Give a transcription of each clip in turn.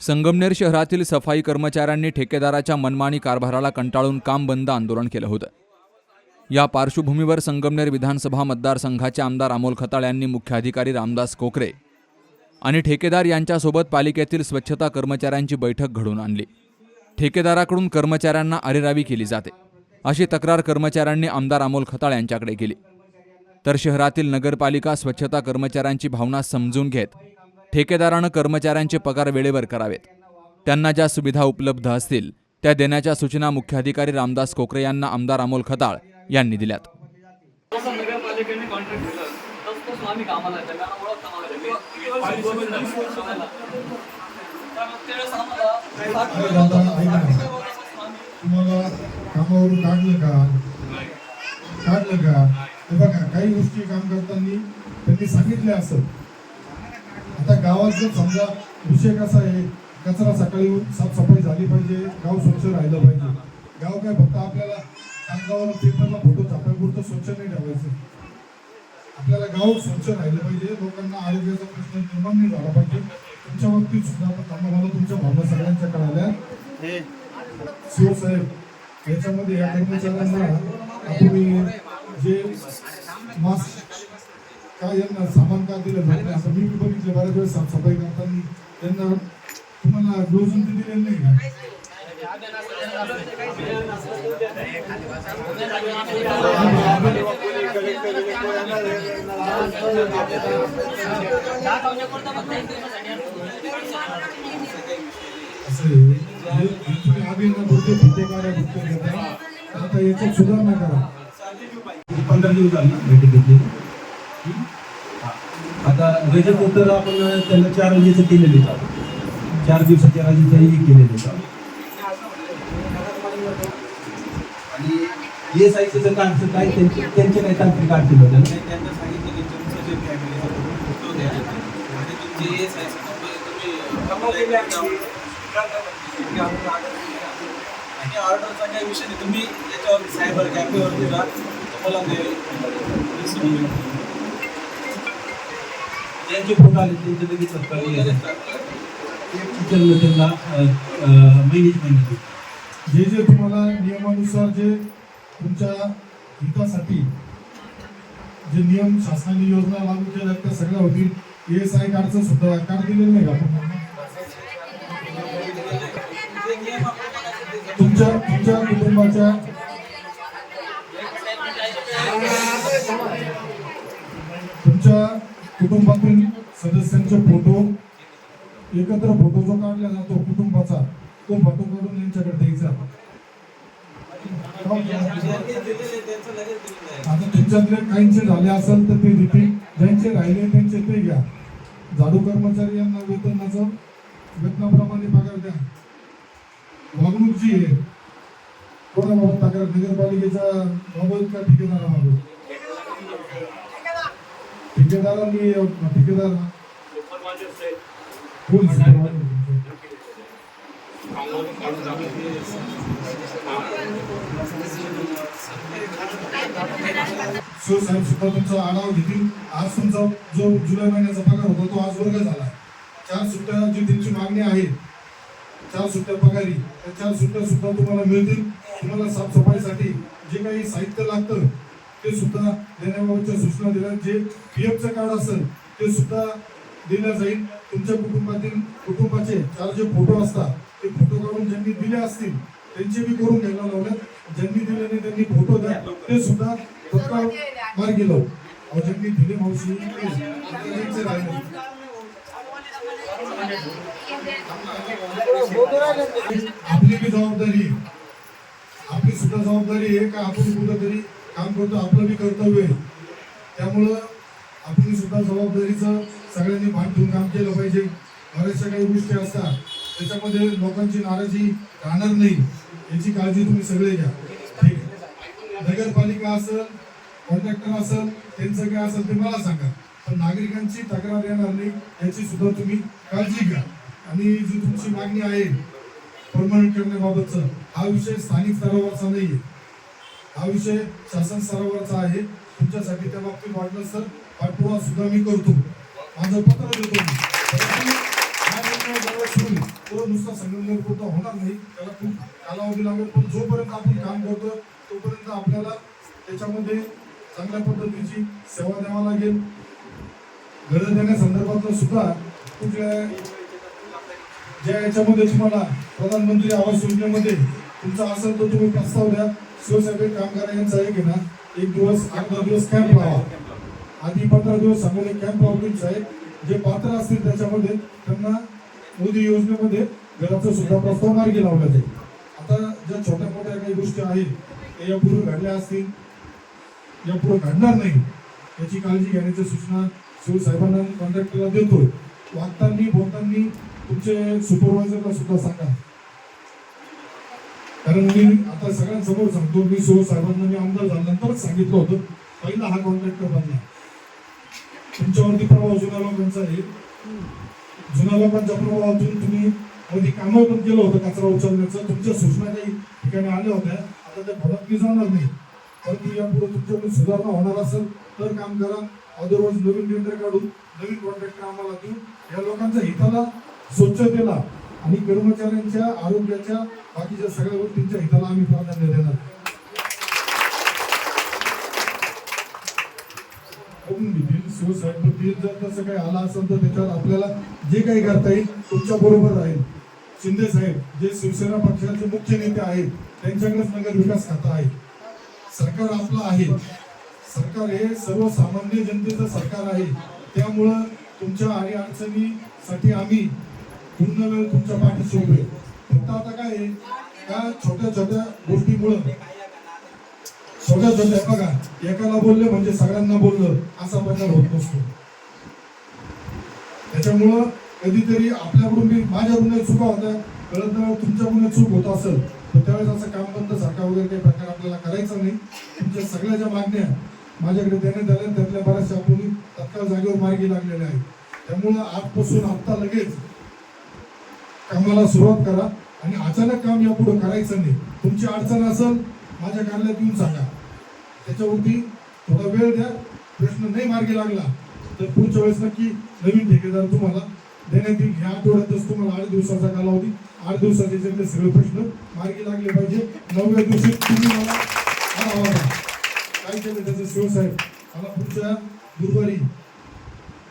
संगमनेर शहरातील सफाई कर्मचाऱ्यांनी ठेकेदाराच्या मनमानी कारभाराला कंटाळून काम बंद आंदोलन केलं होतं. या पार्श्वभूमीवर संगमनेर विधानसभा मतदारसंघाचे आमदार अमोल खताळ यांनी मुख्याधिकारी रामदास कोकरे आणि ठेकेदार यांच्यासोबत पालिकेतील स्वच्छता कर्मचाऱ्यांची बैठक घडवून आणली. ठेकेदाराकडून कर्मचाऱ्यांना अरेरावी केली जाते अशी तक्रार कर्मचाऱ्यांनी आमदार अमोल खताळ यांच्याकडे केली. तर शहरातील नगरपालिका स्वच्छता कर्मचाऱ्यांची भावना समजून घेत ठेकेदारानं कर्मचाऱ्यांचे पगार वेळेवर करावेत. त्यांना ज्या सुविधा उपलब्ध असतील त्या देण्याच्या सूचना मुख्याधिकारी रामदास कोकरे यांना आमदार अमोल खताळ यांनी दिल्यात. काही गोष्टी काम करताना त्यांनी सांगितले असं आता गावात जर समजा विषय कसा आहे कचरा सकाळी साफसफाई झाली पाहिजे गाव स्वच्छ राहिलं पाहिजे. गाव काय फक्त आपल्याला कागदावर पेपरला फोटो छापायपुरतं स्वच्छ नाही ठेवायचं. आपल्याला गाव स्वच्छ राहिलं पाहिजे लोकांना आरोग्याचा प्रश्न निर्माण नाही झाला पाहिजे. तुमच्या बाबतीत सुद्धा आता थांबा, मला तुमच्या भावना सगळ्यांच्या कळाल्या. शिवसाहेब याच्यामध्ये या कर्मचाऱ्यांना तुम्ही जे मास्क काय यांना सामान का दिलं झालं असं मी बघितलं. बऱ्याच वेळेस साफसफाई करताना त्यांना तुम्हाला ग्लोव्ह ते दिलेले नाही का? आता याच्यात सुधारणा करा. पंधरा दिवस भेटी घेतली. आता रजत तर आपण त्यांना चार रजेचं केलेले आहेत चार दिवसाच्या रजेचंही केलेले आहेत आणि एस आयचं जर काढचं काय त्यांचे त्यांचे काही तांत्रिक अडचण होत्या. ना त्यांना सांगितलं की तुमचं जे फॅमिलीचा फोटो द्या. आणि तुमचे एस आय आणि ऑर्डरचा काही विषय नाही. तुम्ही याच्यावर सायबर कॅफेवरती जा. तुम्हाला ते. ज्यांचे फोटो आले त्यांचे लगेच सत्कार लगेच त्यांना महिन्याची महिन्याची जे जे तुम्हाला नियमानुसार जे तुमच्या हितासाठी जे नियम शासनाने योजना लागू केल्या त्या सगळ्या होतील एस आय कार्डचं सुद्धा कार्ड दिलेलं नाही का तुमच्या तुमच्या कुटुंबाच्या तुमच्या कुटुंबातील सदस्यांचे फोटो एकत्र फोटो जो काढला जातो कुटुंबाचा तो फोटो काढून यांच्याकडे द्यायचा. आता तुमच्यातले काहींचे झाले असेल तर ते रिपीट ज्यांचे राहिले त्यांचे ते घ्या. झाडू कर्मचारी यांना वेतनाचं वेतनाप्रमाणे पगार द्या. वागणूक जी आहे कोणाबाबत तक्रार नगरपालिकेच्या बाबत का ठेकेदाराबाबत ठेकेदारांनी ठेकेदार कोण? सो साहेब सुद्धा तुमचा आढावा घेतील. आज तुमचा जो जुलै महिन्याचा पगार होता तो आज वर्ग झाला. चार सुट्ट्या जी त्यांची मागणी आहे चार सुट्ट्या पगारी त्या चार सुट्ट्या सुद्धा तुम्हाला मिळतील. तुम्हाला साफसफाईसाठी जे काही साहित्य लागतं ते सुद्धा देण्याबाबतच्या सूचना दिल्या. जे पी एफचं कार्ड असेल ते सुद्धा दिलं जाईल. तुमच्या कुटुंबातील कुटुंबाचे चार जे फोटो असतात ते फोटो काढून ज्यांनी दिले असतील त्यांचे बी करून घ्यायला लावल्यात ज्यांनी दिले नाही त्यांनी फोटो द्या. ते सुद्धा तत्काळ मार्गी लावू. अहो ज्यांनी दिले मावशी आपली बी जबाबदारी आपली सुद्धा जबाबदारी आहे का आपण कुठंतरी काम करतो आपलं बी कर्तव्य आहे. त्यामुळं आपण सुद्धा जबाबदारीचं सगळ्यांनी भान ठेवून काम केलं पाहिजे. बऱ्याचशा काही गोष्टी असतात त्याच्यामध्ये लोकांची नाराजी राहणार नाही. याची काळजी तुम्ही सगळे घ्या. ठीक आहे. नगरपालिका असेल कॉन्ट्रॅक्टर असेल त्यांचं काय असेल ते मला सांगा. पण नागरिकांची तक्रार येणार नाही याची सुद्धा तुम्ही काळजी घ्या. आणि जी तुमची मागणी आहे परमनंट करण्याबाबतचं हा विषय स्थानिक स्तरावरचा नाही आहे हा विषय शासन स्तरावरचा आहे. तुमच्यासाठी त्या बाबतीत वाटलं तर पाठपुरावा सुद्धा मी करतो. माझं पत्र देतो तो नुसता संगमनेर पूर्ण होणार नाही. त्याला खूप कालावधी लागेल. पण जोपर्यंत आपण काम करतो तोपर्यंत आपल्याला त्याच्यामध्ये चांगल्या पद्धतीची सेवा द्यावा लागेल. घरं देण्यासंदर्भातलं सुद्धा कुठल्या ज्या याच्यामध्ये तुम्हाला प्रधानमंत्री आवास योजनेमध्ये तुमचा असेल तर तुम्ही प्रस्ताव द्या. शिवसाहेब कामगार यांचा एक ना एक दिवस आठ दहा दिवस कॅम्प लावा. आधी पंधरा दिवस सांगून एक कॅम्प लावतील साहेब. जे पात्र असतील त्याच्यामध्ये त्यांना मोदी योजनेमध्ये घराचा सुद्धा प्रस्ताव मार्गी लावला जाईल आता ज्या छोट्या मोठ्या काही गोष्टी आहेत त्या यापूर्वी घडल्या असतील यापुढे घडणार नाही. याची काळजी घेण्याच्या सूचना शिवसाहेबांना कॉन्ट्रॅक्टरला देतोय. वागताना बोलताना तुमचे सुपरवायझरला सुद्धा सांगा. कारण मी आता सगळ्यांसमोर सांगतो मी सो साहेबांना मी आमदार झाल्यानंतरच सांगितलं होतं पहिला हा कॉन्ट्रॅक्टर बनला तुमच्यावरती प्रभाव जुन्या लोकांचा आहे. जुन्या लोकांच्या प्रभावातून तुम्ही अगदी कामं पण केलं होतं कचरा उचलण्याचं. तुमच्या सूचना काही ठिकाणी आल्या होत्या. आता त्या भडकली जाणार नाही. परंतु यापुढे तुमच्याकडून सुधारणा होणार असेल तर काम करा. अदरवाईज नवीन टेंडर काढून नवीन कॉन्ट्रॅक्टर आम्हाला देऊन या लोकांच्या हिताला स्वच्छतेला आणि कर्मचाऱ्यांच्या आरोग्याच्या बाकीच्या सगळ्या गोष्टींच्या हिताला आम्ही प्राधान्य देणार. शिवसाहेब जर तसं काही आला असेल तर त्याच्यावर आपल्याला जे काही करता येईल तुमच्या बरोबर राहील. शिंदे साहेब जे शिवसेना पक्षाचे मुख्य नेते आहेत त्यांच्याकडेच नगर विकास खाता आहे. सरकार आपलं आहे. सरकार हे सर्वसामान्य जनतेचं सरकार आहे. त्यामुळं तुमच्या आणि अडचणीसाठी आम्ही पूर्ण वेळ तुमच्या पाठीशी उभे. फक्त आता काय आहे? का छोट्या छोट्या गोष्टीमुळं छोट्या छोट्या बघा एकाला बोलले म्हणजे सगळ्यांना बोललं असा प्रकार होत नसतो. त्याच्यामुळं कधीतरी आपल्याकडून मी माझ्याकडून चुका होत्या. कळत नाही तुमच्याकडून चूक होत असेल. तर त्यावेळेस असं काम बंद सारखा वगैरे काही प्रकार आपल्याला करायचा नाही. तुमच्या सगळ्या ज्या मागण्या माझ्याकडे देण्यात आल्या त्यातल्या बऱ्याचशा आपण तत्काळ जागेवर मार्गी लागलेल्या आहेत. त्यामुळं आजपासून आत्ता लगेच कामाला सुरुवात करा आणि अचानक काम यापुढे करायचं नाही. तुमची अडचण असेल माझ्या कार्यालयात येऊन सांगा. त्याच्यावरती थोडा वेळ द्या. प्रश्न नाही मार्गी लागला तर पुढच्या वेळेस नक्की नवीन ठेकेदार तुम्हाला देण्यात येईल ह्या आठवड्यातच तुम्हाला आठ दिवसाचा कालावधी आठ दिवसाचे जे सगळे प्रश्न मार्गी लागले पाहिजे. नवव्या दिवशी तुम्ही मला काय केलं त्याचं शिवसाहेब? मला पुढच्या गुरुवारी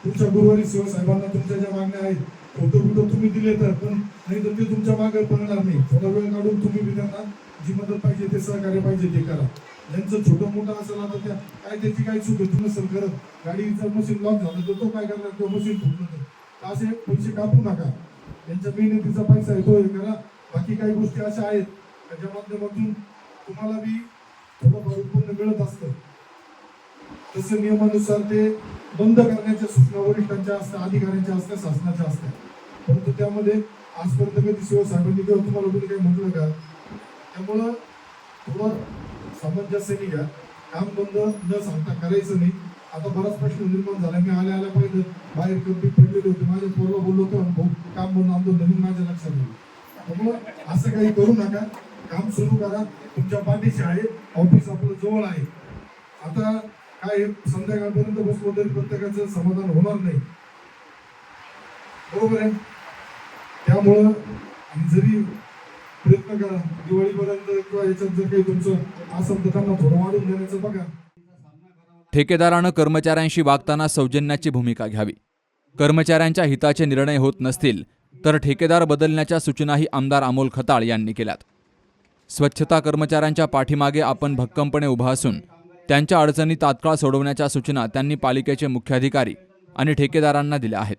पुढच्या गुरुवारी शिवसाहेबांना तुमच्या ज्या मागण्या आहेत फोटो बिटो तुम्ही दिले तर पण नाही तर ते तुमच्या मागे पडणार नाही. थोडा वेळ काढून तुम्ही बी त्यांना जी मदत पाहिजे ते सहकार्य पाहिजे ते करा. यांचं छोटं मोठं असेल आता त्या काय त्याची काय चूक आहे? तुम्ही नसेल करत गाडीचं मशीन लॉक झालं तर तो काय करणार? तो मशीन फुटलं तर असे पैसे कापू नका. त्यांच्या मेहनतीचा पैसा आहे तो हे करा. बाकी काही गोष्टी अशा आहेत त्याच्या माध्यमातून तुम्हाला बी थोडंफार उत्पन्न मिळत असतं. तसं नियमानुसार ते बंद करण्याच्या सूचना वरिष्ठांच्या असतात अधिकाऱ्यांच्या असतात शासनाच्या असतात. परंतु त्यामध्ये आजपर्यंत कधी शिवसाहेबांनी किंवा तुम्हाला कोणी काही म्हटलं का? त्यामुळं थोडं सामंजस्याने घ्या काम बंद न सांगता करायचं नाही. आता बराच प्रश्न निर्माण झाला. मी आल्या आल्या पाहिजे बाहेर कमी पडलेले होते. माझ्या पोरला बोललो होतो आणि भाऊ काम बंद आमचं नवीन माझ्या लक्षात येईल त्यामुळं असं काही करू नका. काम सुरू करा. तुमच्या पाठीशी आहे. ऑफिस आपलं जवळ आहे. आता काय आहे, संध्याकाळपर्यंत बसलो तरी प्रत्येकाचं समाधान होणार नाही. बरोबर आहे? त्यामुळं आणि जरी प्रयत्न करा दिवाळीपर्यंत किंवा याच्यात जर काही तुमचं असेल तर त्यांना थोडं वाढून देण्याचं बघा. ठेकेदारानं कर्मचाऱ्यांशी वागताना सौजन्याची भूमिका घ्यावी. कर्मचाऱ्यांच्या हिताचे निर्णय होत नसतील तर ठेकेदार बदलण्याच्या सूचनाही आमदार अमोल खताळ यांनी केल्यात. स्वच्छता कर्मचाऱ्यांच्या पाठीमागे आपण भक्कमपणे उभा असून त्यांच्या अडचणी तात्काळ सोडवण्याच्या सूचना त्यांनी पालिकेचे मुख्याधिकारी आणि ठेकेदारांना दिल्या आहेत.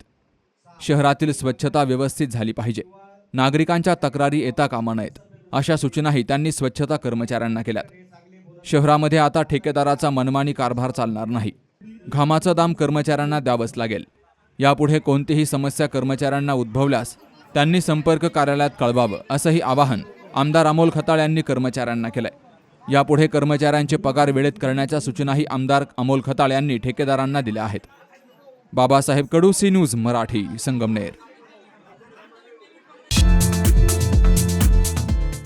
शहरातील स्वच्छता व्यवस्थित झाली पाहिजे. नागरिकांच्या तक्रारी येता कामा नयेत. अशा सूचनाही त्यांनी स्वच्छता कर्मचाऱ्यांना केल्यात. शहरामध्ये आता ठेकेदाराचा मनमानी कारभार चालणार नाही. घामाचं दाम कर्मचाऱ्यांना द्यावंच लागेल. यापुढे कोणतीही समस्या कर्मचाऱ्यांना उद्भवल्यास त्यांनी संपर्क कार्यालयात कळवावं असंही आवाहन आमदार अमोल खताळ यांनी कर्मचाऱ्यांना केलंय. यापुढे कर्मचाऱ्यांचे पगार वेळेत करण्याच्या सूचनाही आमदार अमोल खताळ यांनी ठेकेदारांना दिल्या आहेत. Babasaheb Kadu C News Marathi Sangamner.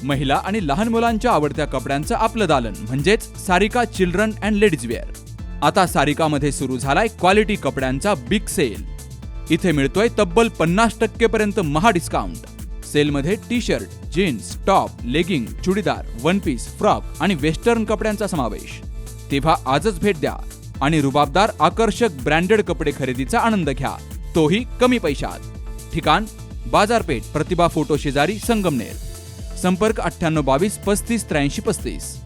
महिला आणि लहान मुलांच्या आवडत्या कपड्यांचं आपलं दालन म्हणजेच Sarika children and ladies wear. आता सारिकामध्ये सुरू झालाय क्वालिटी कपड्यांचा बिग सेल. इथे मिळतोय तब्बल पन्नास टक्के पर्यंत महा डिस्काउंट सेलमध्ये T shirt jeans top legging churidar one piece frock आणि वेस्टर्न कपड्यांचा समावेश. तेव्हा आजच भेट द्या. आणि रुबाबदार आकर्षक ब्रँडेड कपडे खरेदीचा आनंद घ्या. तोही कमी पैशात. ठिकाण बाजारपेठ प्रतिभा फोटो शेजारी संगमनेर. संपर्क अठ्ठ्याण्णव बावीस पस्तीस त्र्याऐंशी पस्तीस.